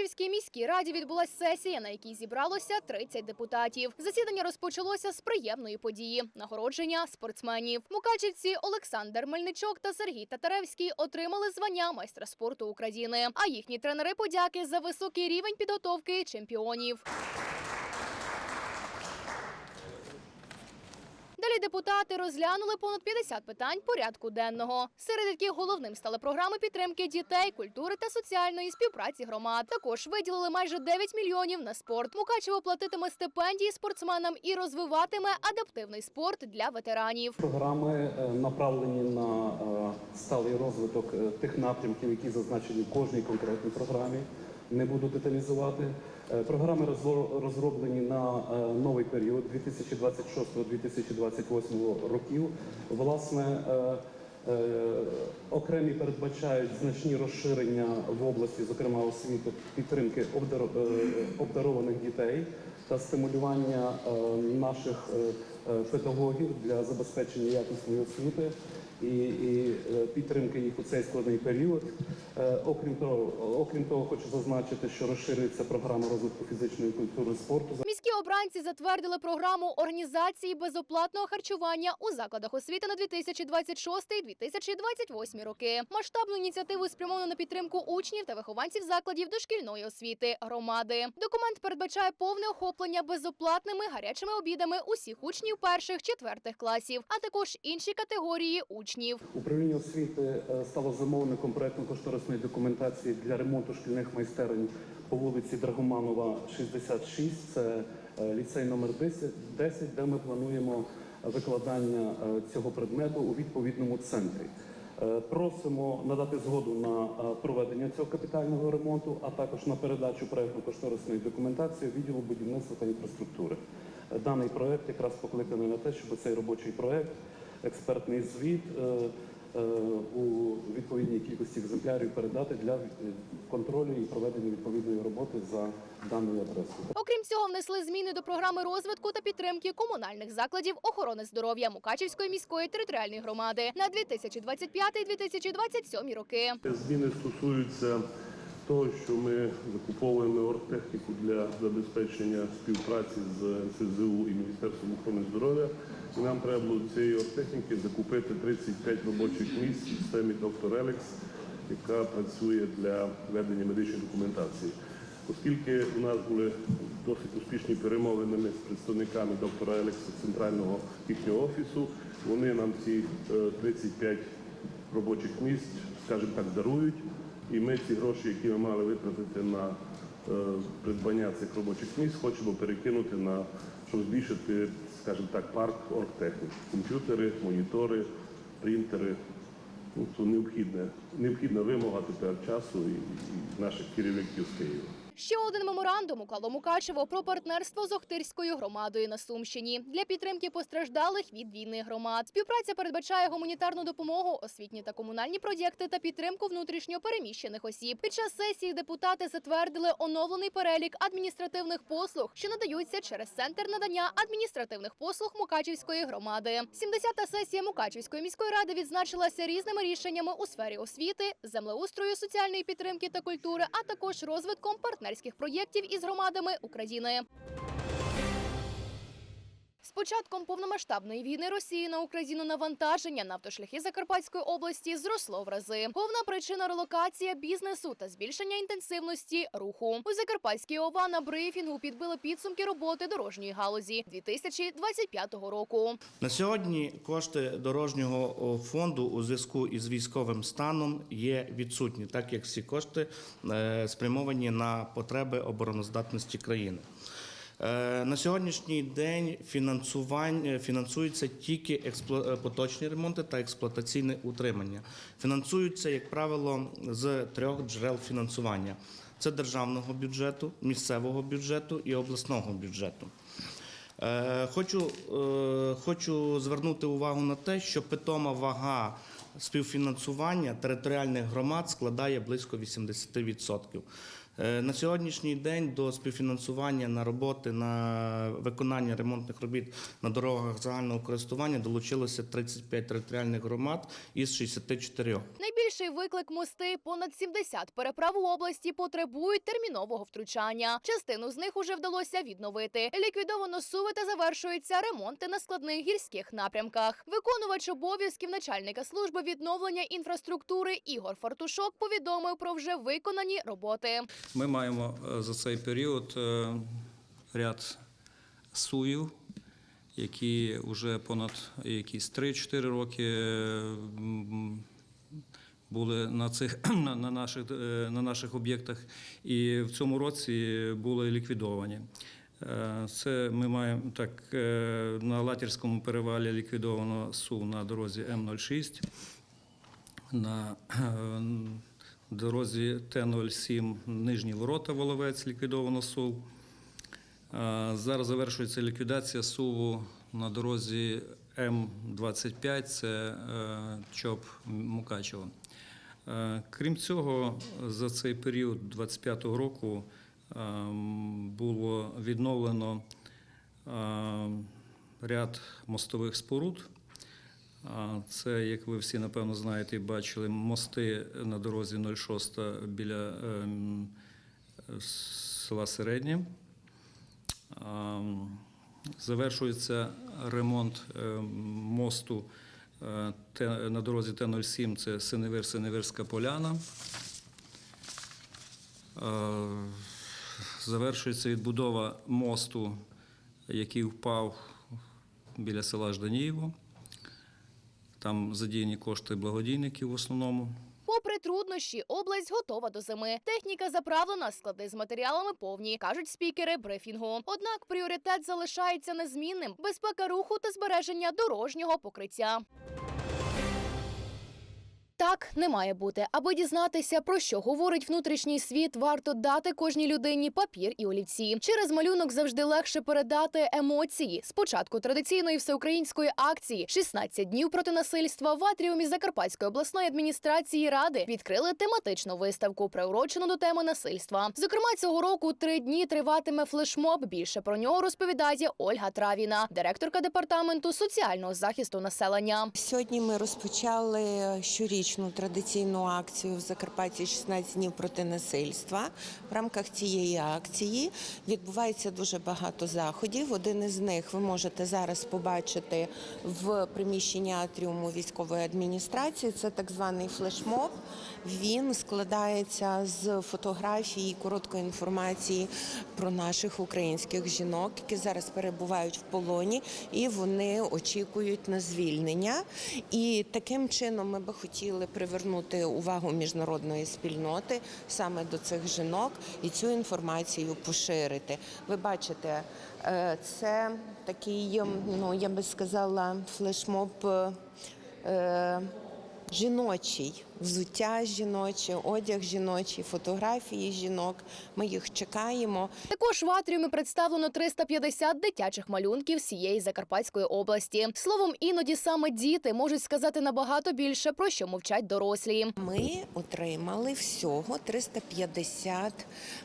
Мукачівській міській раді відбулася сесія, на якій зібралося 30 депутатів. Засідання розпочалося з приємної події нагородження спортсменів. Мукачівці Олександр Мельничок та Сергій Татаревський отримали звання майстра спорту України. А їхні тренери подяки за високий рівень підготовки чемпіонів. Далі депутати розглянули понад 50 питань порядку денного, серед яких головним стали програми підтримки дітей, культури та соціальної співпраці громад. Також виділили майже 9 мільйонів на спорт. Мукачево платитиме стипендії спортсменам і розвиватиме адаптивний спорт для ветеранів. Програми е, направлені на е, сталий розвиток е, тих напрямків, які зазначені в кожній конкретній програмі. Не буду деталізувати. Е, Програми розроблені на е, новий період 2026-2028 років. Власне, е, окремі передбачають значні розширення в області, зокрема освіти, підтримки обдарованих дітей та стимулювання наших педагогів для забезпечення якісної освіти і, і е, підтримки їх у цей складний період. Е, Окрім того, окрім того, хочу зазначити, що розширюється програма розвитку фізичної культури спорту. Обранці затвердили програму організації безоплатного харчування у закладах освіти на 2026-2028 роки. Масштабну ініціативу спрямовано на підтримку учнів та вихованців закладів дошкільної освіти громади. Документ передбачає повне охоплення безоплатними гарячими обідами усіх учнів перших четвертих класів, а також інші категорії учнів. Управління освіти е, стало замовником проектно-кошторисної документації для ремонту шкільних майстерень по вулиці Драгоманова, 66. Це е, ліцей номер 10, 10, де ми плануємо викладання е, цього предмету у відповідному центрі. Е, Просимо надати згоду на проведення цього капітального ремонту, а також на передачу проектно-кошторисної документації відділу будівництва та інфраструктури. Даний проект якраз покликаний на те, щоб цей робочий проект, експертний звіт у відповідній кількості екземплярів передати для е, контролю і проведення відповідної роботи за даною адресою. Окрім цього, внесли зміни до програми розвитку та підтримки комунальних закладів охорони здоров'я Мукачівської міської територіальної громади на 2025-2027 роки. Зміни стосуються того, що ми закуповуємо оргтехніку для забезпечення співпраці з НСЗУ і Міністерством охорони здоров'я. Нам треба було цієї оргтехніки закупити 35 робочих місць в системі доктор Елекс, яка працює для ведення медичної документації. Оскільки у нас були досить успішні перемовини з представниками доктора Елекса центрального їхнього офісу, вони нам ці е, 35 робочих місць, скажімо так, дарують. І ми ці гроші, які ми мали витратити на е, придбання цих робочих місць, хочемо перекинути на щоб збільшити, скажімо так, парк оргтехніки. Комп'ютери, монітори, принтери. Ну, це необхідна, необхідна вимога тепер часу і, і наших керівників з Києва. Ще один меморандум уклало Мукачево про партнерство з Охтирською громадою на Сумщині для підтримки постраждалих від війни громад. Співпраця передбачає гуманітарну допомогу, освітні та комунальні проєкти та підтримку внутрішньо переміщених осіб. Під час сесії депутати затвердили оновлений перелік адміністративних послуг, що надаються через центр надання адміністративних послуг Мукачівської громади. 70-та сесія Мукачівської міської ради відзначилася різними рішеннями у сфері освіти, землеустрою, соціальної підтримки та культури, а також розвитком партнерських проєктів із громадами України. З початком повномасштабної війни Росії на Україну навантаження на автошляхи Закарпатської області зросло в рази. Головна причина релокація бізнесу та збільшення інтенсивності руху. У Закарпатській ОВА на брифінгу підбили підсумки роботи дорожньої галузі 2025 року. На сьогодні кошти дорожнього фонду у зв'язку із військовим станом є відсутні, так як всі кошти е, спрямовані на потреби обороноздатності країни. Е, На сьогоднішній день фінансування фінансуються тільки е, поточні ремонти та експлуатаційне утримання. Фінансуються, як правило, з трьох джерел фінансування: це державного бюджету, місцевого бюджету і обласного бюджету. Е, Хочу, е, хочу звернути увагу на те, що питома вага співфінансування територіальних громад складає близько 80%. Е, На сьогоднішній день до співфінансування на роботи на виконання ремонтних робіт на дорогах загального користування долучилося 35 територіальних громад із 64. Найбільший виклик мости понад 70 переправ у області потребують термінового втручання. Частину з них уже вдалося відновити. Ліквідовано суви та завершуються ремонти на складних гірських напрямках. Виконувач обов'язків начальника служби відновлення інфраструктури Ігор Фартушок повідомив про вже виконані роботи. Ми маємо е, за цей період е, ряд суїв, які вже понад якісь 3-4 роки е, були на цих на, на наших на наших об'єктах, і в цьому році були ліквідовані. Це ми маємо так на Латірському перевалі ліквідовано сув на дорозі М06 на е, дорозі Т-07 Нижні Ворота Воловець ліквідовано СУВ. Зараз завершується ліквідація СУВу на дорозі М25, це е, ЧОП Мукачево. Е, Крім цього, за цей період 25-го року е, було відновлено ряд мостових споруд. Це, як ви всі напевно знаєте і бачили, мости на дорозі 06 біля ем, села Середнє. Завершується ремонт ем, мосту е, на дорозі Т-07, це Синевир, Синевирська поляна. Завершується відбудова мосту, який впав біля села Жданієво. Там задіяні кошти благодійників в основному. Попри труднощі, область готова до зими. Техніка заправлена, склади з матеріалами повні, кажуть спікери брифінгу. Однак пріоритет залишається незмінним: безпека руху та збереження дорожнього покриття. Так не має бути. Аби дізнатися, про що говорить внутрішній світ, варто дати кожній людині папір і олівці. Через малюнок завжди легше передати емоції. Спочатку традиційної всеукраїнської акції «16 днів проти насильства в атріумі Закарпатської обласної адміністрації ради відкрили тематичну виставку, приурочену до теми насильства. Зокрема, цього року три дні триватиме флешмоб. Більше про нього розповідає Ольга Травіна, директорка департаменту соціального захисту населення. Сьогодні ми розпочали щорічну традиційну акцію в Закарпатті «16 днів проти насильства. В рамках цієї акції відбувається дуже багато заходів. Один із них ви можете зараз побачити в приміщенні атріуму військової адміністрації. Це так званий флешмоб. Він складається з фотографій і короткої інформації про наших українських жінок, які зараз перебувають в полоні, і вони очікують на звільнення. І таким чином ми би хотіли привернути увагу міжнародної спільноти саме до цих жінок і цю інформацію поширити. Ви бачите, е, це такий, ну я би сказала, флешмоб. е, Жіночий взуття жіноче, одяг жіночий, фотографії жінок. Ми їх чекаємо. Також в атріумі представлено 350 дитячих малюнків з цієї Закарпатської області. Словом, іноді саме діти можуть сказати набагато більше про що мовчать дорослі. Ми отримали всього 350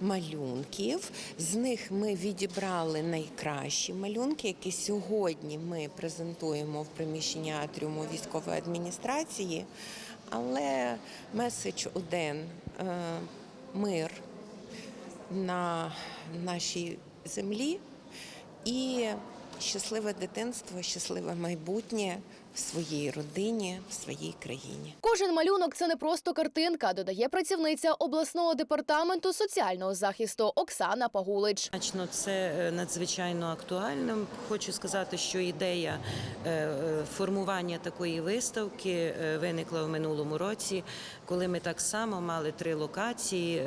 малюнків. З них ми відібрали найкращі малюнки, які сьогодні ми презентуємо в приміщенні атріуму військової адміністрації. Але меседж один е, мир на нашій землі і щасливе дитинство, щасливе майбутнє в своїй родині, в своїй країні. Кожен малюнок це не просто картинка, додає працівниця обласного департаменту соціального захисту Оксана Пагулич. Значно, це е, надзвичайно актуальним. Хочу сказати, що ідея е, е, формування такої виставки виникла в минулому році, коли ми так само мали три локації.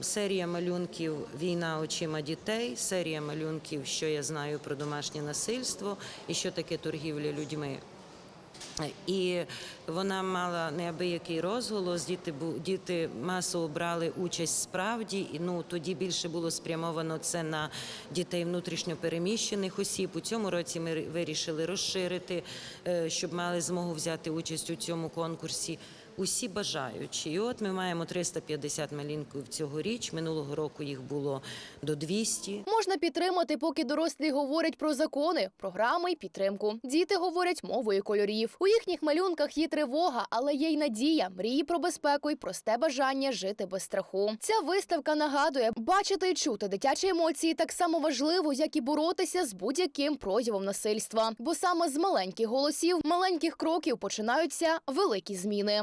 Серія малюнків Війна очима дітей, серія малюнків, що я знаю про домашнє насильство і що таке торгівля людьми. І вона мала неабиякий розголос. Діти діти масово брали участь справді. І ну тоді більше було спрямовано це на дітей внутрішньо переміщених осіб. У цьому році ми вирішили розширити, е, щоб мали змогу взяти участь у цьому конкурсі. Усі бажаючі. І от ми маємо 350 малюнків цьогоріч. Минулого року їх було до 200. Можна підтримати, поки дорослі говорять про закони, програми й підтримку. Діти говорять мовою кольорів. У їхніх малюнках є тривога, але є й надія, мрії про безпеку і просте бажання жити без страху. Ця виставка нагадує, бачити і чути дитячі емоції так само важливо, як і боротися з будь-яким проявом насильства. Бо саме з маленьких голосів, маленьких кроків починаються великі зміни.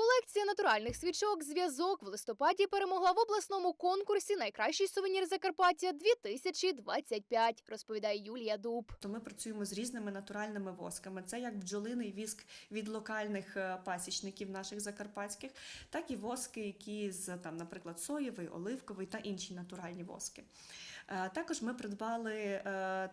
Колекція натуральних свічок Зв'язок в листопаді перемогла в обласному конкурсі Найкращий сувенір Закарпаття 2025, розповідає Юлія Дуб. То ми працюємо з різними натуральними восками. Це як бджолиний віск від локальних е, пасічників наших закарпатських, так і воски, які з там, наприклад, соєвий, оливковий та інші натуральні воски. Е, Також ми придбали е,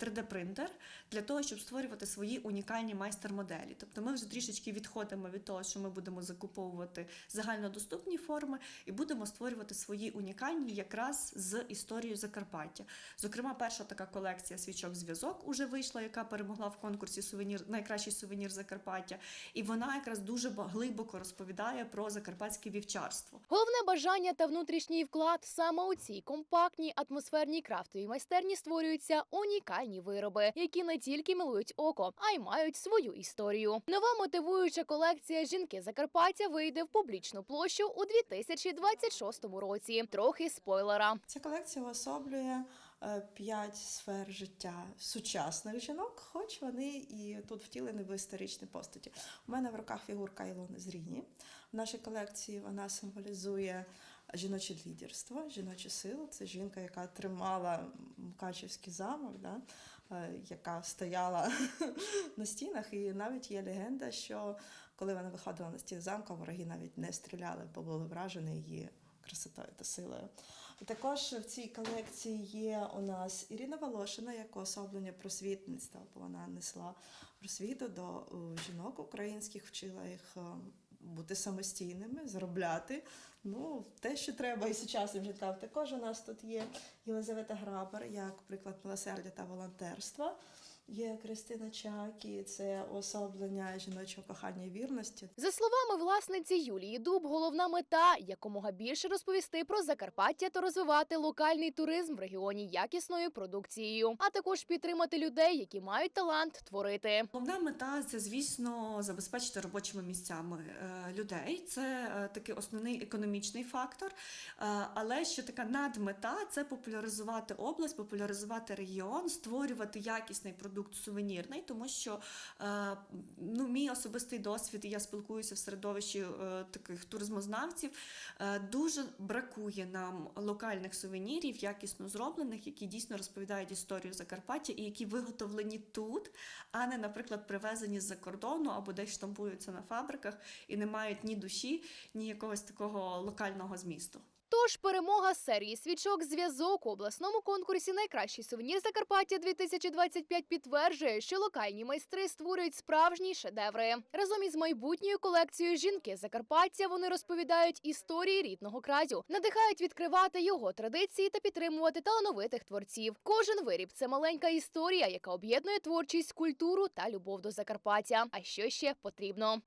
3D-принтер для того, щоб створювати свої унікальні майстер-моделі. Тобто ми вже трішечки відходимо від того, що ми будемо закуповувати загальнодоступні форми і будемо створювати свої унікальні якраз з історією Закарпаття. Зокрема, перша така колекція свічок зв'язок уже вийшла, яка перемогла в конкурсі сувенір найкращий сувенір Закарпаття. І вона якраз дуже глибоко розповідає про закарпатське вівчарство. Головне бажання та внутрішній вклад саме у цій компактній атмосферній крафтовій майстерні створюються унікальні вироби, які не тільки милують око, а й мають свою історію. Нова мотивуюча колекція жінки Закарпаття вийде в публічну площу у 2026 році. Трохи спойлера. Ця колекція уособлює е, п'ять сфер життя сучасних жінок, хоч вони і тут втілені в історичні постаті. У мене в руках фігурка Ілони Зріні. В нашій колекції вона символізує жіноче лідерство, жіночу силу. Це жінка, яка тримала Мукачівський замок, да? е, яка стояла на стінах. І навіть є легенда, що коли вона виходила на стіни замка, вороги навіть не стріляли, бо були вражені її красотою та силою. Також в цій колекції є у нас Ірина Волошина як уособлення просвітництва, бо вона несла просвіту до е, жінок українських, вчила їх е, бути самостійними, заробляти. Ну, те, що треба і сучасним життям. Також у нас тут є Єлизавета Грабер, як приклад милосердя та волонтерства. Є Кристина Чакі, це уособлення жіночого кохання і вірності. За словами власниці Юлії Дуб, головна мета якомога більше розповісти про Закарпаття та розвивати локальний туризм в регіоні якісною продукцією, а також підтримати людей, які мають талант творити. Головна мета це, звісно, забезпечити робочими місцями е, людей. Це е, такий основний економічний фактор. Е, Але що така надмета це популяризувати область, популяризувати регіон, створювати якісний продукт сувенірний, тому що е, ну, мій особистий досвід, і я спілкуюся в середовищі е, таких туризмознавців. е, Дуже бракує нам локальних сувенірів, якісно зроблених, які дійсно розповідають історію Закарпаття і які виготовлені тут, а не, наприклад, привезені з-за кордону або десь штампуються на фабриках і не мають ні душі, ні якогось такого локального змісту. Тож перемога серії свічок зв'язок у обласному конкурсі Найкращий сувенір Закарпаття 2025 підтверджує, що локальні майстри створюють справжні шедеври. Разом із майбутньою колекцією жінки Закарпаття вони розповідають історії рідного краю, надихають відкривати його традиції та підтримувати талановитих творців. Кожен виріб це маленька історія, яка об'єднує творчість, культуру та любов до Закарпаття. А що ще потрібно?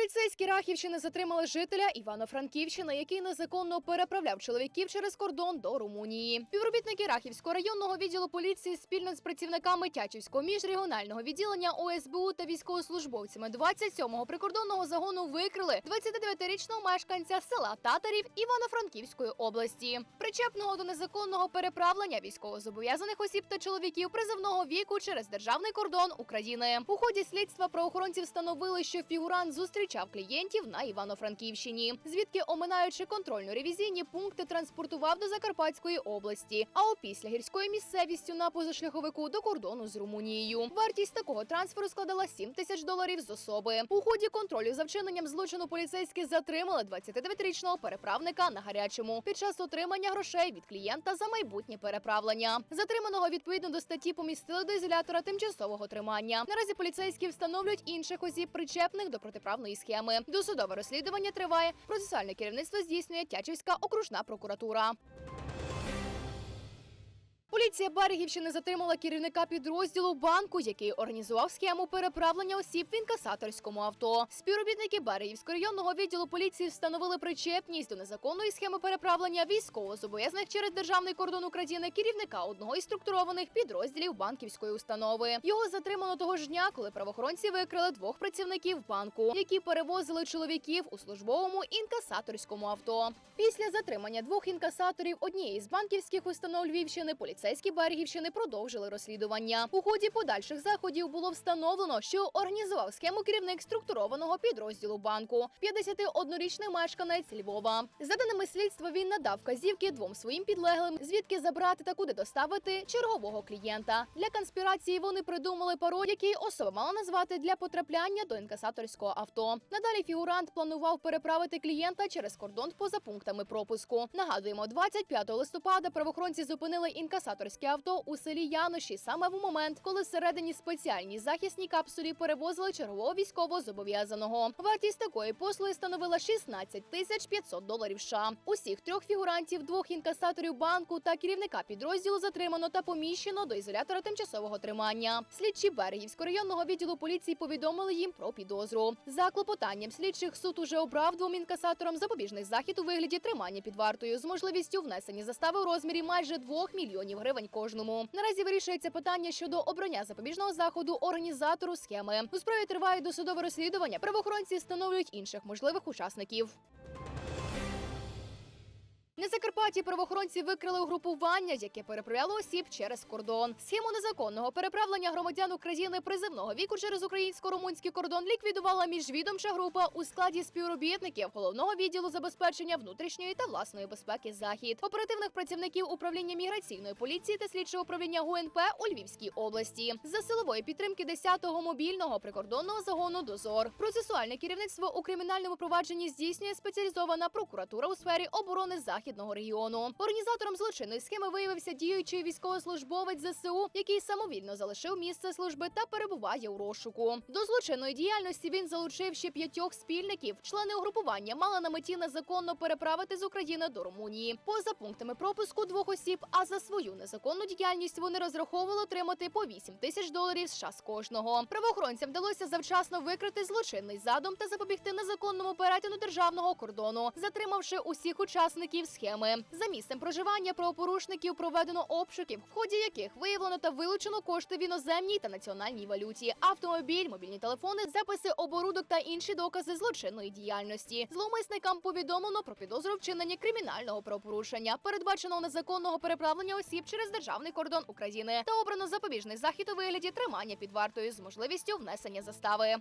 Поліцейські Рахівщини затримали жителя Івано-Франківщини, який незаконно переправляв чоловіків через кордон до Румунії. Співробітники Рахівського районного відділу поліції спільно з працівниками Тячівського міжрегіонального відділення ОСБУ та військовослужбовцями 27-го прикордонного загону викрили 29-річного мешканця села Татарів Івано-Франківської області, причепного до незаконного переправлення військовозобов'язаних осіб та чоловіків призовного віку через державний кордон України. У ході слідства правоохоронці встановили, що фігурант зустрічав клієнтів на Івано-Франківщині, звідки, оминаючи контрольно-ревізійні пункти, транспортував до Закарпатської області, а опісля гірською місцевістю на позашляховику до кордону з Румунією. Вартість такого трансферу складала 7 тисяч доларів з особи. У ході контролю за вчиненням злочину поліцейські затримали 29-річного переправника на гарячому під час отримання грошей від клієнта за майбутнє переправлення. Затриманого відповідно до статті помістили до ізолятора тимчасового тримання. Наразі поліцейські встановлюють інших осіб, причепних до протиправної схеми. Досудове розслідування триває. Процесуальне керівництво здійснює Тячівська окружна прокуратура. Поліція Берегівщини затримала керівника підрозділу банку, який організував схему переправлення осіб в інкасаторському авто. Співробітники Берегівського районного відділу поліції встановили причепність до незаконної схеми переправлення військовозобов'язаних через державний кордон України керівника одного із структурованих підрозділів банківської установи. Його затримано того ж дня, коли правоохоронці викрили двох працівників банку, які перевозили чоловіків у службовому інкасаторському авто. Після затримання двох інкасаторів однієї з банківських установ Львівщини поліцейські Берегівщини продовжили розслідування. У ході подальших заходів було встановлено, що організував схему керівник структурованого підрозділу банку, 51-річний мешканець Львова. За даними слідства, він надав вказівки двом своїм підлеглим, звідки забрати та куди доставити чергового клієнта. Для конспірації вони придумали пароль, який особа мала назвати для потрапляння до інкасаторського авто. Надалі фігурант планував переправити клієнта через кордон поза пунктами пропуску. Нагадуємо, 25 листопада правоохоронці зупинили інкасаторське авто у селі Яноші саме в момент, коли всередині спеціальній захисній капсулі перевозили чергового військово зобов'язаного. Вартість такої послуги становила 16 тисяч 500 доларів. США. Усіх трьох фігурантів, двох інкасаторів банку та керівника підрозділу затримано та поміщено до ізолятора тимчасового тримання. Слідчі Берегівського районного відділу поліції повідомили їм про підозру. За клопотанням слідчих суд уже обрав двом інкасаторам запобіжний захід у вигляді тримання під вартою з можливістю внесення застави у розмірі майже 2 мільйонів гривень кожному. Наразі вирішується питання щодо обрання запобіжного заходу організатору схеми. У справі триває досудове розслідування. Правоохоронці встановлюють інших можливих учасників. На Закарпатті правоохоронці викрили угрупування, яке переправляло осіб через кордон. Схему незаконного переправлення громадян України призивного віку через українсько-румунський кордон ліквідувала міжвідомча група у складі співробітників головного відділу забезпечення внутрішньої та власної безпеки захід, оперативних працівників управління міграційної поліції та слідчого управління ГУНП у Львівській області за силової підтримки 10-го мобільного прикордонного загону Дозор. Процесуальне керівництво у кримінальному провадженні здійснює спеціалізована прокуратура у сфері оборони західного регіону. Організатором злочинної схеми виявився діючий військовослужбовець ЗСУ, який самовільно залишив місце служби та перебуває у розшуку. До злочинної діяльності він залучив ще п'ятьох спільників. Члени угрупування мали на меті незаконно переправити з України до Румунії. Поза пунктами пропуску двох осіб, а за свою незаконну діяльність вони розраховували отримати по 8 тисяч доларів США з кожного. Правоохоронцям вдалося завчасно викрити злочинний задум та запобігти незаконному перетину державного кордону, затримавши усіх учасників схеми. За місцем проживання правопорушників проведено обшуків, в ході яких виявлено та вилучено кошти в іноземній та національній валюті, автомобіль, мобільні телефони, записи оборудок та інші докази злочинної діяльності. Зловмисникам повідомлено про підозру вчинення кримінального правопорушення, передбаченого незаконного переправлення осіб через державний кордон України та обрано запобіжний захід у вигляді тримання під вартою з можливістю внесення застави.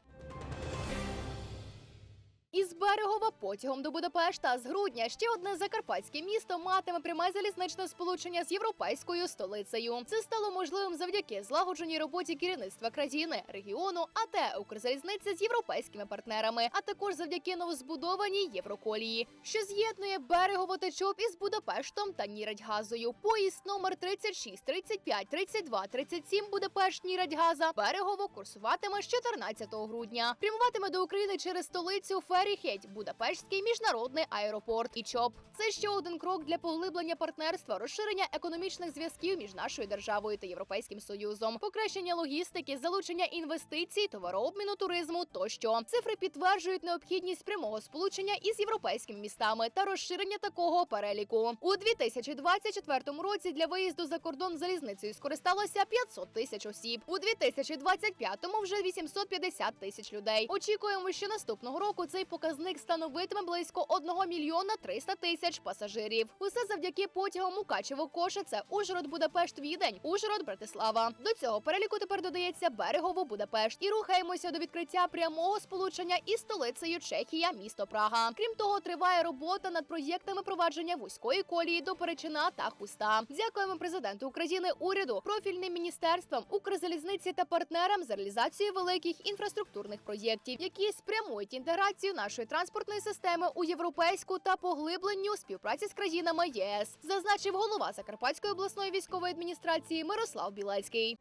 Із Берегова потягом до Будапешта з грудня ще одне закарпатське місто матиме пряме залізничне сполучення з європейською столицею. Це стало можливим завдяки злагодженій роботі керівництва країни, регіону, АТ Укрзалізниці з європейськими партнерами, а також завдяки новозбудованій Євроколії, що з'єднує Берегово Чоп із Будапештом та Нірадьгазою. Поїзд номер 36, 35, 32, 37 Будапешт Нірадьгаза Берегово курсуватиме з 14 грудня. Прямуватиме до України через столицю Феріхеть, Будапештський міжнародний аеропорт і ЧОП. Це ще один крок для поглиблення партнерства, розширення економічних зв'язків між нашою державою та Європейським Союзом, покращення логістики, залучення інвестицій, товарообміну, туризму тощо. Цифри підтверджують необхідність прямого сполучення із європейськими містами та розширення такого переліку. У 2024 році для виїзду за кордон залізницею скористалося 500 тисяч осіб. У 2025-му вже 850 тисяч людей. Очікуємо, що наступного року цей показник становитиме близько 1 мільйона 300 тисяч пасажирів. Усе завдяки потягам Мукачево Кошице, Ужгород, Будапешт, Відень, Ужгород, Братислава. До цього переліку тепер додається Берегово, Будапешт і рухаємося до відкриття прямого сполучення із столицею Чехія, місто Прага. Крім того, триває робота над проєктами провадження вузької колії до Перечина та Хуста. Дякуємо президенту України, уряду, профільним міністерствам, Укрзалізниці та партнерам за реалізацію великих інфраструктурних проєктів, які спрямують інтеграцію нашої транспортної системи у європейську та поглибленню співпраці з країнами ЄС, зазначив голова Закарпатської обласної військової адміністрації Мирослав Білецький.